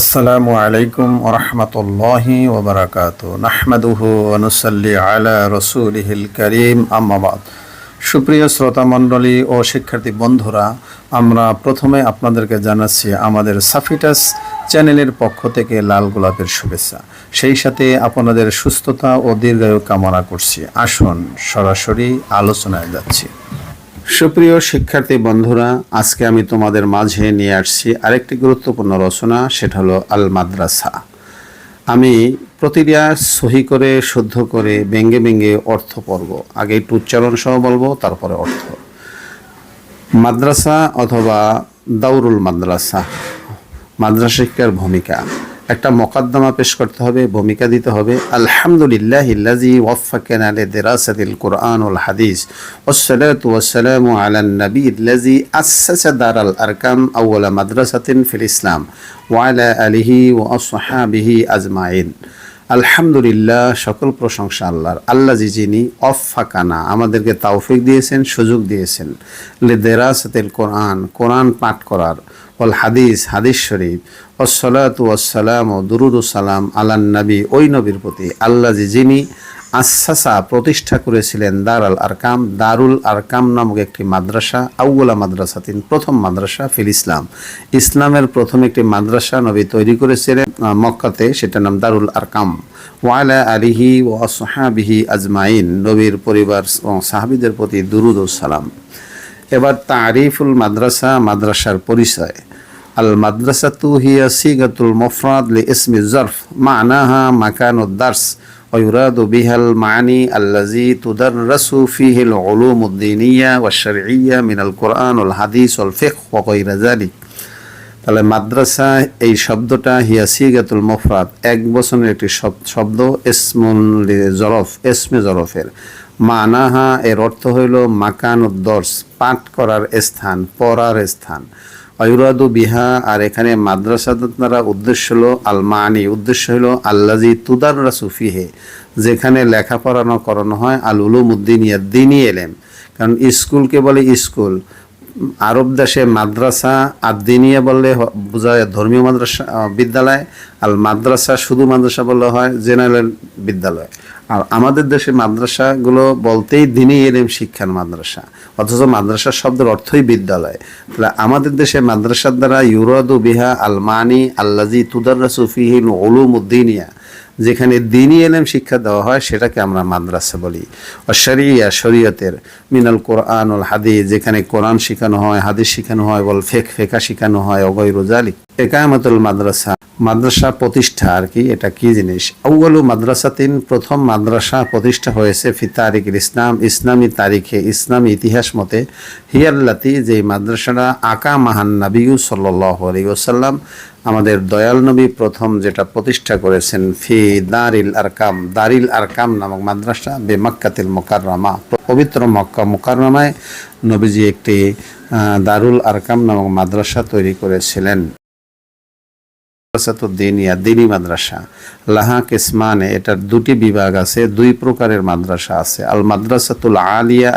আসসালামু আলাইকুম ওরহমতুল্লাহি ওবরাকাত। নাহমাদুহু অনুসল্লি আলা রসুলহিল করিম। আম্মাবাদ সুপ্রিয় শ্রোতা মণ্ডলী ও শিক্ষার্থী বন্ধুরা, আমরা প্রথমে আপনাদেরকে জানাচ্ছি আমাদের সাফিটাস চ্যানেলের পক্ষ থেকে লাল গোলাপের শুভেচ্ছা। সেই সাথে আপনাদের সুস্থতা ও দীর্ঘায়ু কামনা করছি। আসুন সরাসরি আলোচনায় যাচ্ছি। সুপ্রিয় শিক্ষার্থী বন্ধুরা, আজকে আমি তোমাদের মাঝে নিয়ে আসছি আরেকটি গুরুত্বপূর্ণ রচনা, সেটা হলো আল মাদ্রাসা আমি প্রতিটা সহি করে, শুদ্ধ করে, ব্যঙ্গে ব্যঙ্গে অর্থ পড়ব। আগে একটু উচ্চারণ সহ বলব, তারপরে অর্থ। মাদ্রাসা অথবা দাউরুল মাদ্রাসা মাদ্রাসা শিক্ষার ভূমিকা। একটা মকদ্দমা পেশ করতে হবে, ভূমিকা দিতে হবে। আলহামদুলিল্লাহ কুরআন ওয়াল হাদিস। নবী ইল্লাজি আরকাম ইসলাম। ওয়া আলা আলিহি আলহামদুলিল্লাহ, সকল প্রশংসা আল্লাহর। আল্লাহ জি যিনি অফাকানা আমাদেরকে তাওফিক দিয়েছেন, সুযোগ দিয়েছেন। লেদেরাসাতিল কোরআন কোরআন পাঠ করার। ওল হাদিস হাদিস শরীফ। ওসলাত ওয়াসালাম ও দুরুদ সালাম আলান নবী, ওই নবীর প্রতি। আল্লাহ যিনি আসাসা প্রতিষ্ঠা করেছিলেন দারাল আরকাম, দারুল আরকাম নামক একটি মাদ্রাসা আউ্লা মাদ্রাসা তিন প্রথম মাদ্রাসা ফিল ইসলাম। ইসলামের প্রথম একটি মাদ্রাসা নবী তৈরি করেছিলেন মক্কাতে, সেটার নাম দারুল আরকাম। ওয়ালা আলিহি ও আসহাবিহি আজমাইন, নবীর পরিবার এবং সাহাবিদের প্রতি দুরুদ ও সালাম। এবার তারিফুল মাদ্রাসা, মাদ্রাসার পরিচয়। আল মাদ্রাসাতু হিয়া সিগাতুল মুফরাদ লি ইসমি জরফ মানাহা মাকানুদ দার্স ويراد بها المعاني الذي تدرس فيه العلوم الدينية والشرعية من القرآن والحديث والفقه وغير ذلك তাহলে মাদ্রাসা এই শব্দটা হিয়া সিগাতুল মুফরাদ এক বছরের একটি শব- শব্দ ইসমুল জরফ এসমে জরফের মানাহা এর অর্থ হইল মাকান উদ্দর্স পাঠ করার স্থান পড়ার স্থান অয়ুরাদু বিহা আর এখানে মাদ্রাসা দ্বারা উদ্দেশ্য হলো আল মানি উদ্দেশ্য হলো আল্লাজি তুদার সুফিহে যেখানে লেখাপড়ানো করানো হয় আল উলুম উদ্দিনিয়া দিনই এলেম। কারণ স্কুলকে বলে স্কুল? আরব দেশে মাদ্রাসা আর দিনিয়া বললে হ- বোঝায় ধর্মীয় মাদ্রাসা বিদ্যালয়। আর মাদ্রাসা শুধু মাদ্রাসা বললে হয় জেনারেল বিদ্যালয়। আর আমাদের দেশে মাদ্রাসাগুলো বলতেই দিনই এলেম শিক্ষার মাদ্রাসা। অথচ মাদ্রাসা শব্দের অর্থই বিদ্যালয়। তাহলে আমাদের দেশে মাদ্রাসার দ্বারা ইউরাদু বিহা আলমানি আল্লাজি তুদাররাসু ফিহিল উলুম উদ্দিনিয়া যেখানে দিনই এলেম শিক্ষা দেওয়া হয়, সেটাকে আমরা মাদ্রাসা বলি। আর শরিয়া, শরীয়তের মিনাল কোরআন ওল হাদিস, যেখানে কোরআন শেখানো হয়, হাদিস শেখানো হয় বল ফেক ফেকা শেখানো হয় অগৈ রোজালি মাদ্রাসা মাদ্রাসা প্রতিষ্ঠা আর কি, এটা কি জিনিস? আউ্বালু মাদ্রাসাতিন প্রথম মাদ্রাসা প্রতিষ্ঠা হয়েছে ফি তারিখের ইসলাম, ইসলামী তারিখে, ইসলামী ইতিহাস মতে। হিয়াল্লাতি যে মাদ্রাসাটা আকা মাহান নাবিউ সাল্লাহ আলী ওসাল্লাম আমাদের দয়াল নবী প্রথম যেটা প্রতিষ্ঠা করেছেন, ফি দারিল আরকাম দারিল আরকাম নামক মাদ্রাসা, বে মক্কাতিল মোকাররমা, পবিত্র মক্কা মোকাররমায় নবীজি একটি দারুল আরকাম নামক মাদ্রাসা তৈরি করেছিলেন। দিনী মাদ্রাসা। লাহা কিসমানে এটার দুটি বিভাগ আছে, দুই প্রকারের মাদ্রাসা আছে। আল মাদ্রাসাতুল আলিয়া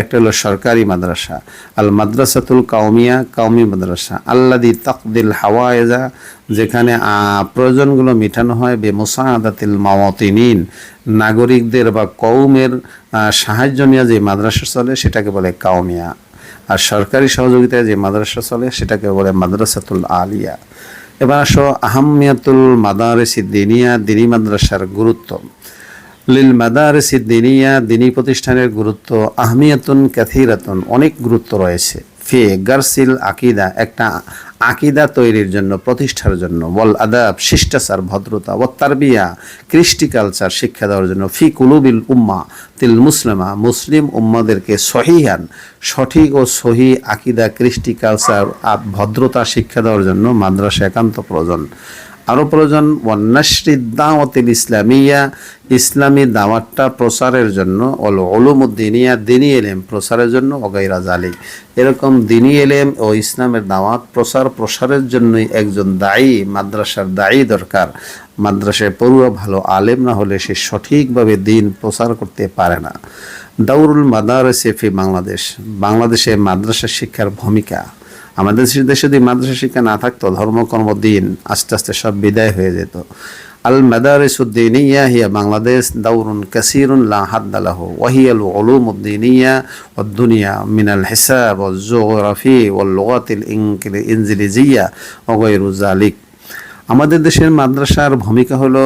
একটা সরকারি মাদ্রাসা। আল মাদ্রাসাতুল মাদ্রাসা। আল্লাদি যেখানে প্রয়োজনগুলো হয় বে মাওয়াতিনিন। নাগরিকদের বা কৌমের সাহায্য নিয়ে যে মাদ্রাসা চলে, সেটাকে বলে কাউমিয়া আর সরকারি সহযোগিতায় যে মাদ্রাসা চলে, সেটাকে বলে মাদ্রাসাতুল আলিয়া। এবার আসো, আহমিয়াতুল মাদারেসি দিনিয়া, দিনী মাদ্রাসার গুরুত্ব। লিল মাদারেসি দিনিয়া, দিনী প্রতিষ্ঠানের গুরুত্ব আহমিয়াতুন, ক্যাথিরাতুন, অনেক গুরুত্ব রয়েছে। ফে গার্সিল আকিদা, একটা আকিদা তৈরির জন্য, প্রতিষ্ঠার জন্য বল আদাব, শিষ্টাচার, ভদ্রতা ও তারবিয়া, কৃষ্টি কালচার, শিক্ষা দেওয়ার জন্য, ফি কুলুবিল উম্মা, তিল মুসলিমা, মুসলিম উম্মাদেরকে সহিহান, সঠিক ও সহি আকিদা, কৃষ্টি কালচার ভদ্রতা, শিক্ষা দেওয়ার জন্য মাদ্রাসা একান্ত প্রয়োজন। আরও প্রয়োজন, ওয়ান্নাশ্রী দাওয়াতিল ইসলামিয়া, ইসলামী দাওয়াতটা প্রচারের জন্য অল ওলুমুদ্দিনিয়া দিনী এলেম প্রচারের জন্য অগাইরা জালি এরকম দিনী এলেম ও ইসলামের দাওয়াত প্রচার প্রসারের জন্যই একজন দায়ী, মাদ্রাসার দায়ী দরকার। মাদ্রাসায় পড়ুয়া ভালো আলেম না হলে সে সঠিকভাবে দিন প্রচার করতে পারে না। দাউরুল মাদারসে ফি বাংলাদেশ। বাংলাদেশে মাদ্রাসা শিক্ষার ভূমিকা। আমাদের দেশে যদি মাদ্রাসা শিক্ষা না থাকতো ধর্মকর্ম দিন আস্তে আস্তে সব বিদায় হয়ে যেত। আল মাদারিসুদ্দিনিয়া হিয়া বাংলাদেশ দাউরুন কাসিরুন লা হাদ্দালাহ ওয়া দুনিয়া মিন মিনাল হিসাব ও জোগ্রাফি ও লোগাতিল ইংলিজিয়া গায়রু যালিক। আমাদের দেশের মাদ্রাসার ভূমিকা হলো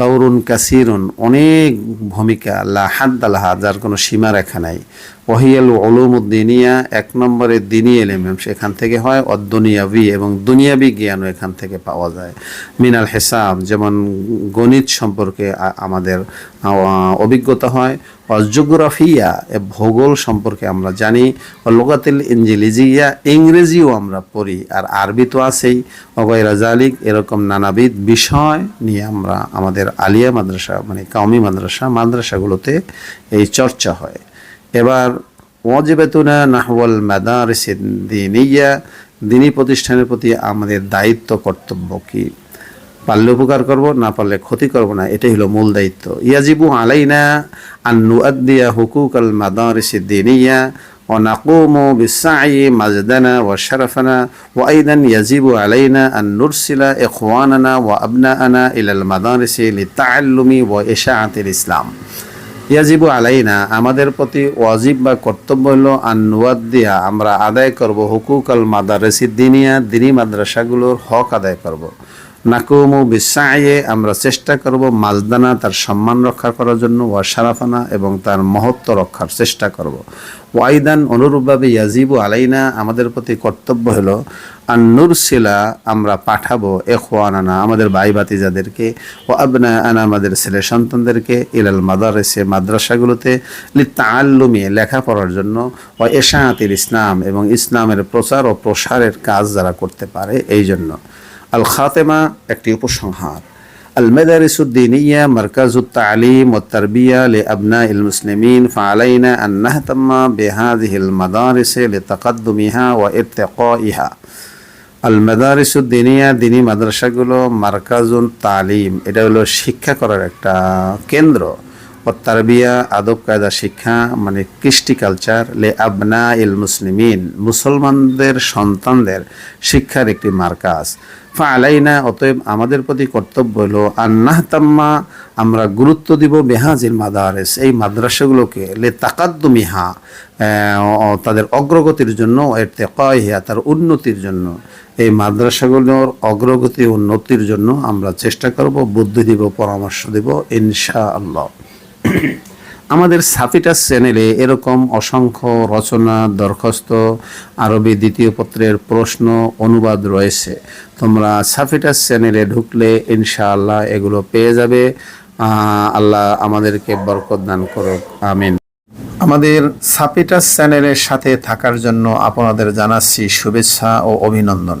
দাউরুন কাসিরুন। অনেক ভূমিকা লা হাদ্দালাহা যার কোনো সীমারেখা নাই। ওহিয়াল ওলুমুদ্দিনিয়া এক নম্বরে দিনী এলেম সেখান থেকে হয় অদ্দুনিয়াবি এবং দুনিয়াবি জ্ঞানও এখান থেকে পাওয়া যায়। মিনাল হেসাব, যেমন গণিত সম্পর্কে আমাদের অভিজ্ঞতা হয়। অজোগ্রাফিয়া এ ভূগোল সম্পর্কে আমরা জানি। লোকাতিল ইঞ্জিলিজিয়া ইংরেজিও আমরা পড়ি, আর আরবি তো আছেই। অগয়রা জালিক এরকম নানাবিধ বিষয় নিয়ে আমরা আমাদের আলিয়া মাদ্রাসা মানে কাউমি মাদ্রাসা, মাদ্রাসাগুলোতে এই চর্চা হয়। এবার ওয়াজিবাতুনা নাহওয়াল মাদারিস দিনিয়া দিনী প্রতিষ্ঠানের প্রতি আমাদের দায়িত্ব কর্তব্য কি পারলে উপকার করব না পারলে ক্ষতি করব না এটাই হলো মূল দায়িত্ব ইয়াজিবু আলাইনা আন নুআদ্দিয়া হুকুক আল মাদারিস দিনিয়া ونقوم بالسعي مجدنا وشرفنا وأيضا يجب علينا أن نرسل إخواننا وأبناءنا إلى المدارس للتعلم وإشاعة الإسلام ইয়াজিবু আলাইনা, আমাদের প্রতি ওয়াজিব বা কর্তব্য হল আনুয়াদ দিয়া আমরা আদায় করব হুকুক আল মাদারেসি, দিনিয়া, দিনী মাদ্রাসাগুলোর হক আদায় করব। নাকুমু বিশ্বায়ে আমরা চেষ্টা করব মাজদানা তার সম্মান রক্ষা করার জন্য ওয়া শারাফানা এবং তার মহত্ব রক্ষার চেষ্টা করব। ওয়াইদান অনুরূপভাবে ইয়াজিবু আলাইনা আমাদের প্রতি কর্তব্য হলো আন্নুর শিলা আমরা পাঠাবো এখওয়ানানা, আমাদের ভাই ভাতিজাদেরকে ও আবনা আনা আমাদের ছেলে সন্তানদেরকে ইলাল মাদারেসে, মাদ্রাসাগুলোতে লিত্তাআল্লুমি লেখাপড়ার জন্য ও এশাআতিল ইসলাম এবং ইসলামের প্রচার ও প্রসারের কাজ যারা করতে পারে এই জন্য আল খাতেমা একটি উপসংহার المدارس الدينية مركز التعليم والتربية لأبناء المسلمين فعلينا أن نهتم بهذه المدارس لتقدمها وارتقائها আল মাদারিসুদ্দিনিয়া দিনী মাদ্রাসাগুলো মার্কাজুন তালিম এটা হলো শিক্ষা করার একটা কেন্দ্র ও তারবিয়া, আদব, কায়দা, শিক্ষা মানে কৃষ্টি কালচার লে আবনা ইল মুসলিমিন, মুসলমানদের সন্তানদের শিক্ষার একটি মার্কাজ ফা আলাইনা, অতএব আমাদের প্রতি কর্তব্য হলো, আন্নাহ তাম্মা, আমরা গুরুত্ব দিব বেহাজিল মাদারেস, এই মাদ্রাসাগুলোকে, লে তাকাদ্দুমিহা তাদের অগ্রগতির জন্য এর তেকাইহা তার উন্নতির জন্য, এই মাদ্রাসাগুলোর অগ্রগতি উন্নতির জন্য আমরা চেষ্টা করব, বুদ্ধি দিব, পরামর্শ দিব ইনশা আল্লাহ আমাদের সাফিটাস চ্যানেলে এরকম অসংখ্য রচনা, দরখাস্ত, আরবি দ্বিতীয় পত্রের প্রশ্ন, অনুবাদ রয়েছে। তোমরা সাফিটাস চ্যানেলে ঢুকলে ইনশাআল্লাহ এগুলো পেয়ে যাবে। আল্লাহ আমাদেরকে বরকত দান করুক। আমিন। আমাদের সাপিটাস চ্যানেলের সাথে থাকার জন্য আপনাদের জানাচ্ছি শুভেচ্ছা ও অভিনন্দন।